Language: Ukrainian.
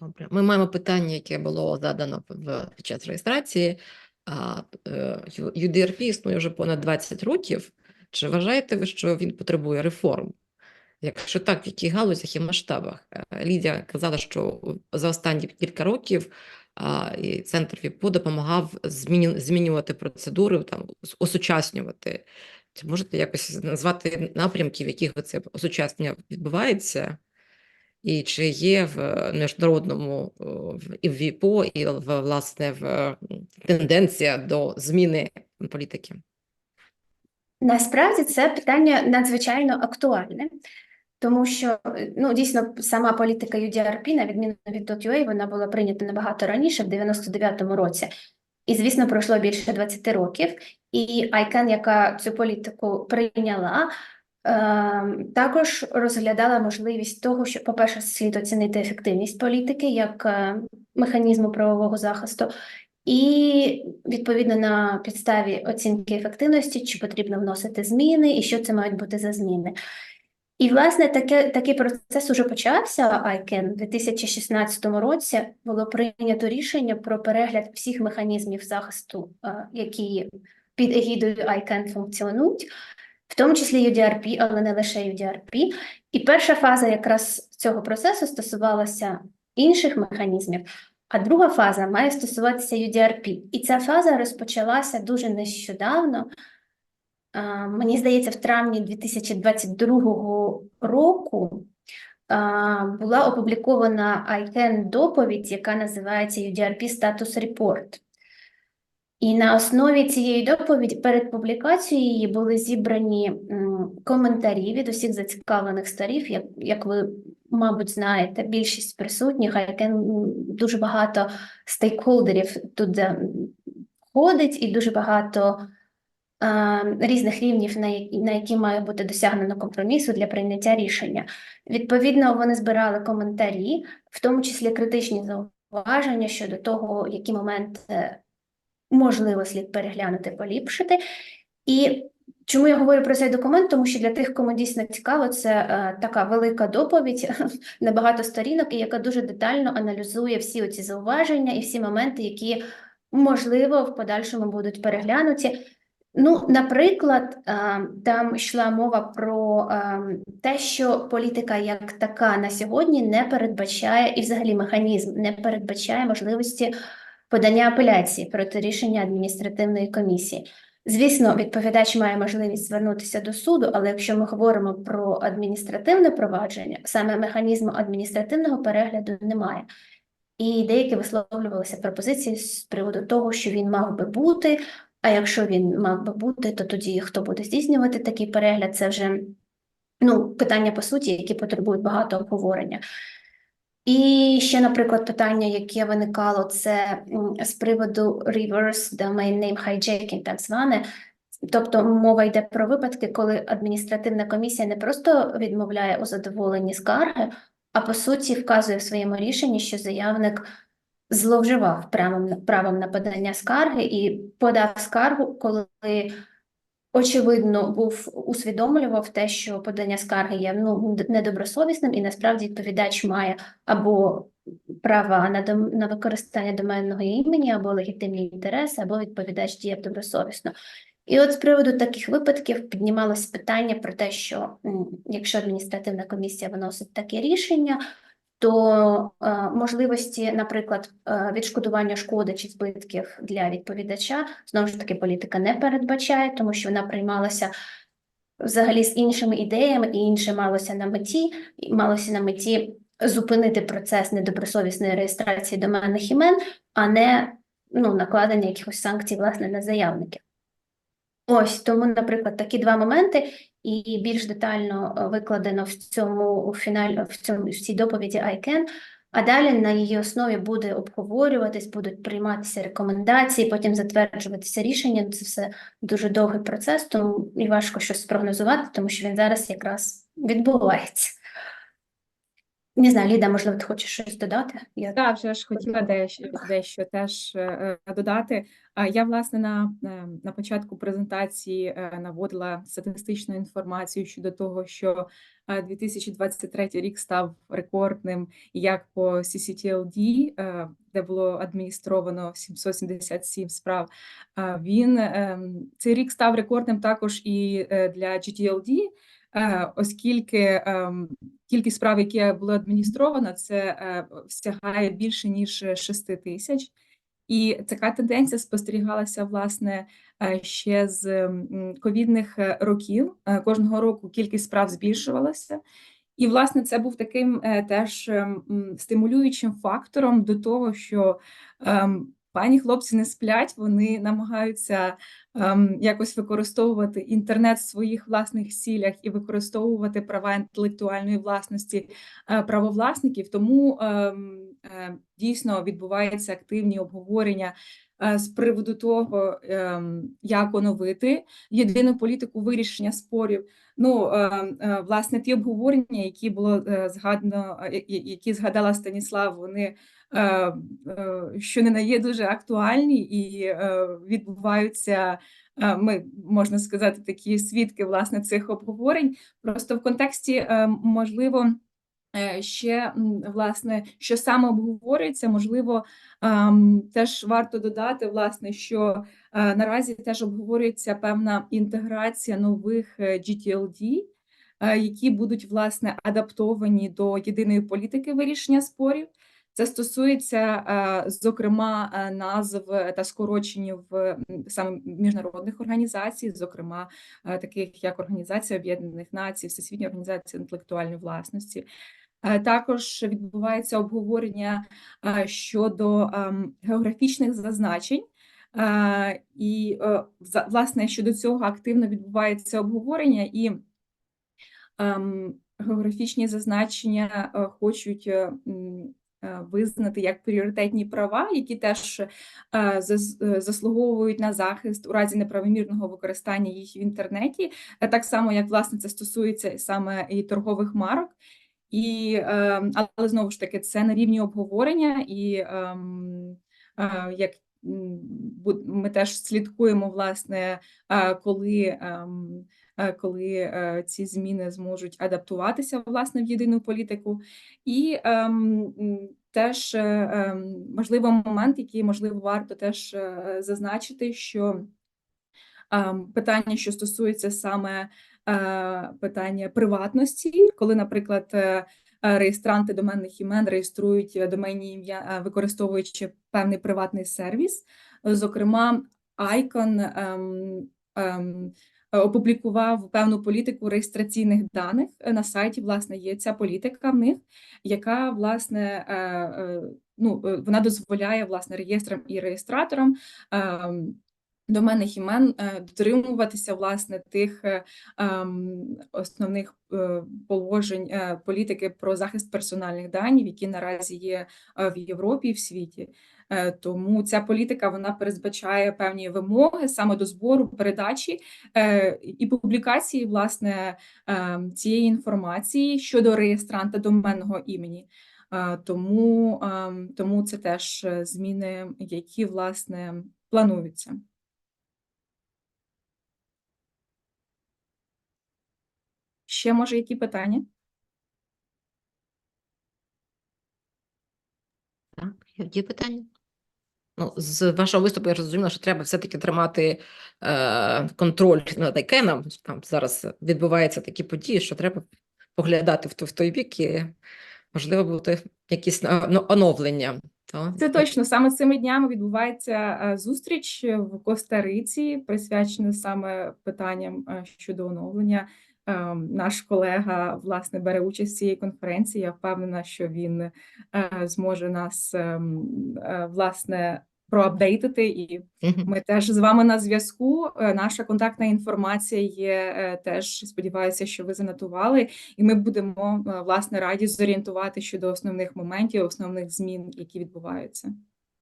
Добре. Ми маємо питання, яке було задано в під час реєстрації. А, UDRP існує вже понад 20 років. Чи вважаєте ви, що він потребує реформ? Якщо так, в яких галузях і масштабах? Е, Лідія казала, що за останні кілька років і центр ВІПУ допомагав змінювати процедури, там, осучаснювати. Чи можете якось назвати напрямки, в яких це осучаснення відбувається? І чи є в е, міжнародному і в ВІПО, і в, власне в е, тенденція до зміни політики? Насправді це питання надзвичайно актуальне, тому що ну дійсно сама політика UDRP, на відміну від .UA, вона була прийнята набагато раніше, в 99-му році. І, звісно, пройшло більше 20 років. І ICANN, яка цю політику прийняла, е, також розглядала можливість того, що, по-перше, слід оцінити ефективність політики як е, механізму правового захисту, і відповідно на підставі оцінки ефективності, чи потрібно вносити зміни, і що це мають бути за зміни. І, власне, таке, такий процес уже почався. ICANN у 2016 році було прийнято рішення про перегляд всіх механізмів захисту, е, які під егідою ICANN функціонують, в тому числі UDRP, але не лише UDRP. І перша фаза якраз цього процесу стосувалася інших механізмів. А друга фаза має стосуватися UDRP. І ця фаза розпочалася дуже нещодавно. Мені здається, в травні 2022 року була опублікована ICANN доповідь, яка називається UDRP Status Report. І на основі цієї доповіді перед публікацією її були зібрані коментарі від усіх зацікавлених сторін. Як, як ви, мабуть, знаєте, більшість присутніх, ICANN м, дуже багато стейкхолдерів тут входить, і дуже багато е, різних рівнів, на які, на які має бути досягнено компромісу для прийняття рішення. Відповідно, вони збирали коментарі, в тому числі критичні зауваження щодо того, які моменти можливо слід переглянути, поліпшити. І чому я говорю про цей документ? Тому що для тих, кому дійсно цікаво, це е, така велика доповідь на багато сторінок, і яка дуже детально аналізує всі оці зауваження і всі моменти, які можливо в подальшому будуть переглянуті. Ну, наприклад, е, там йшла мова про е, те, що політика як така на сьогодні не передбачає, і взагалі механізм не передбачає можливості подання апеляції проти рішення адміністративної комісії. Звісно, відповідач має можливість звернутися до суду, але якщо ми говоримо про адміністративне провадження, саме механізму адміністративного перегляду немає. І деякі висловлювалися пропозиції з приводу того, що він мав би бути. А якщо він мав би бути, то тоді хто буде здійснювати такий перегляд? Це вже ну, питання по суті, які потребують багато обговорення. І ще, наприклад, питання, яке виникало, це з приводу reverse domain name hijacking, так зване. Тобто мова йде про випадки, коли адміністративна комісія не просто відмовляє у задоволенні скарги, а по суті вказує в своєму рішенні, що заявник зловживав правом, правом на подання скарги і подав скаргу, коли очевидно був усвідомлював те, що подання скарги є ну, недобросовісним, і насправді відповідач має або права на, дом, на використання доменного імені, або легітимні інтереси, або відповідач діяв добросовісно. І от з приводу таких випадків піднімалось питання про те, що якщо адміністративна комісія виносить таке рішення, то е, можливості, наприклад, е, відшкодування шкоди чи збитків для відповідача знову ж таки політика не передбачає, тому що вона приймалася взагалі з іншими ідеями, і інше малося на меті, малося на меті зупинити процес недобросовісної реєстрації доменних імен, а не ну, накладення якихось санкцій власне на заявників. Ось тому, наприклад, такі два моменти, і більш детально е, викладено в цьому фіналі в цьому в цій доповіді ICANN, а далі на її основі буде обговорюватись, будуть прийматися рекомендації, потім затверджуватися рішення. Це все дуже довгий процес, тому і важко щось спрогнозувати, тому що він зараз якраз відбувається. Не знаю, Ліда, можливо, ти хочеш щось додати? Я Так, вже ж хотіла дещо, дещо теж е, е, додати. А Я, власне, на, е, на початку презентації е, наводила статистичну інформацію щодо того, що е, 2023 рік став рекордним як по CCTLD, де було адміністровано 777 справ. Він ем, цей рік став рекордним також і для GTLD, оскільки ем, кількість справ, які було адміністровано, це е, сягає більше ніж 6 тисяч. І така тенденція спостерігалася власне е, ще з ковідних е, років. Е, Кожного року кількість справ збільшувалася. І, власне, це був таким е, теж ем, стимулюючим фактором до того, що ем, пані хлопці не сплять, вони намагаються ем, якось використовувати інтернет в своїх власних цілях і використовувати права інтелектуальної власності е, правовласників. Тому ем, е, дійсно відбуваються активні обговорення з приводу того, ем, як оновити єдину політику вирішення спорів. Ну, е, е, власне, ті обговорення, які було е, згадано, е, які згадала Станіслав, вони е, е, що не на є дуже актуальні і е, відбуваються. е, Ми можна сказати, такі свідки власне цих обговорень. Просто в контексті е, можливо. Е, Ще власне, що саме обговорюється, можливо, теж варто додати, власне, що е, наразі теж обговорюється певна інтеграція нових е, GTLD, які будуть власне адаптовані до єдиної політики вирішення спорів. Це стосується, зокрема, назв та скороченів саме міжнародних організацій, зокрема таких як Організація Об'єднаних Націй, Всесвітня організація інтелектуальної власності. Е, Також відбувається обговорення е, щодо ем, географічних зазначень. Е, І власне щодо цього активно відбувається обговорення, і ем, географічні зазначення хочуть визнати як пріоритетні права, які теж зас- заслуговують на захист у разі неправомірного використання їх в інтернеті, так само як власне це стосується саме і торгових марок. І, е, але знову ж таки, це на рівні обговорення, і ем, е, як ми теж слідкуємо, власне, е, коли, ем, е, коли ці зміни зможуть адаптуватися власне в єдину політику. І ем, теж ем, можливо момент, який можливо варто теж зазначити, що ем, питання, що стосується саме питання приватності, коли, наприклад, е, е, реєстранти доменних імен реєструють е, доменні ім'я, е, використовуючи певний приватний сервіс. Зокрема, Icon ем, ем, е, опублікував певну політику реєстраційних даних е, на сайті. Власне, є ця політика в них, яка власне е, е, ну, е, вона дозволяє власне реєстрам і реєстраторам. Ем, доменних імен е, дотримуватися власне тих е, ем, основних е, положень політики про захист персональних даних, які наразі є в Європі і в світі. Тому ця політика вона передбачає певні вимоги саме до збору, передачі і публікації власне цієї інформації щодо реєстранта доменного імені. Тому, ем, тому це теж зміни, які власне плануються. Ще може які питання? Так, є питання? Ну, з вашого виступу я зрозуміла, що треба все-таки тримати е, контроль над айкеном. Там зараз відбуваються такі події, що треба поглядати в, той- в той бік і, можливо, бути якісь е, ну, оновлення. То, Це точно саме цими днями відбувається е, зустріч в Коста-Риці, присвячена саме питанням е, щодо оновлення. Е, Наш колега власне бере участь в цій конференції. Я впевнена, що він е, зможе нас ем, е, власне проапдейтити і Ми теж з вами на зв'язку. Е, Наша контактна інформація є теж. Сподіваюся, що ви занотували, і ми будемо власне раді зорієнтувати щодо основних моментів, основних змін, які відбуваються.